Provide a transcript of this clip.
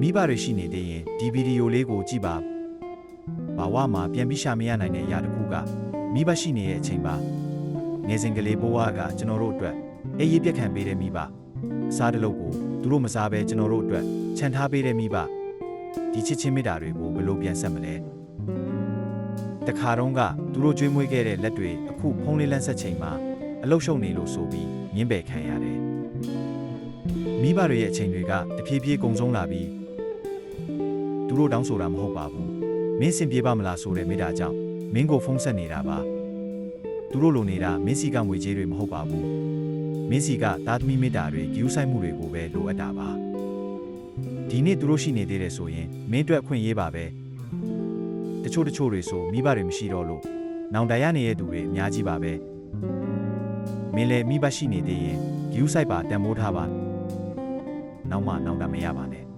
မိဘတွေရှိနေသေးရင်ဒီဗီဒီယိုလေးကိုကြည့်ပါဘာဝမှာပြန်ပြီးရှာမရနိုင်တဲ့အရာတစ်ခုကမိဘရှိနေတဲ့အချိန်ပါငယ်စဉ်ကလေးဘဝကကျွန်တော်တို့အတွက်အေးရေးပြက်ခံပေးတဲ့မိဘအစားတစ်လုပ်ကိုသူတို့မစားဘဲကျွန်တော်တို့အတွက်ခြံထားပေးတဲ့မိဘဒီချစ်ချင်းမေတ္တာတွေကိုဘယ်လိုပြန်ဆက်မလဲတခါတော့ကသူတို့ကြွေးမွေးခဲ့တဲ့လက်တွေအခုဖုံးလေးလန်းဆက်ချိန်မှာအလုတ်ရှုံနေလို့ဆိုပြီးငင်းပယ်ခံရတယ်မိဘတွေရဲ့အချိန်တွေကတဖြည်းဖြည်းကုန်ဆုံးလာပြီး သူတို့တောင်းဆိုတာမဟုတ်ပါဘူးမင်းစင်ပြေပါမလားဆိုတဲ့မေတ္တာကြောင့်မင်းကိုဖုံးဆက်နေတာပါသူတို့လိုနေတာမင်းစီကငွေကြေးတွေမဟုတ်ပါဘူးမင်းစီကသားသမီးမေတ္တာတွေဂရုစိုက်မှုတွေကိုပဲလိုအပ်တာပါဒီနေ့သူတို့ရှိနေသေးတယ်ဆိုရင်မင်းအတွက်အခွင့်အရေးပါပဲတချို့တချို့တွေဆိုမိဘတွေမရှိတော့လို့နောင်တရနေတဲ့သူတွေအများကြီးပါပဲမင်းလည်းမိဘရှိနေသေးရင်ဂရုစိုက်ပါတန်ဖိုးထားပါနောက်မှနောင်တမရပါနဲ့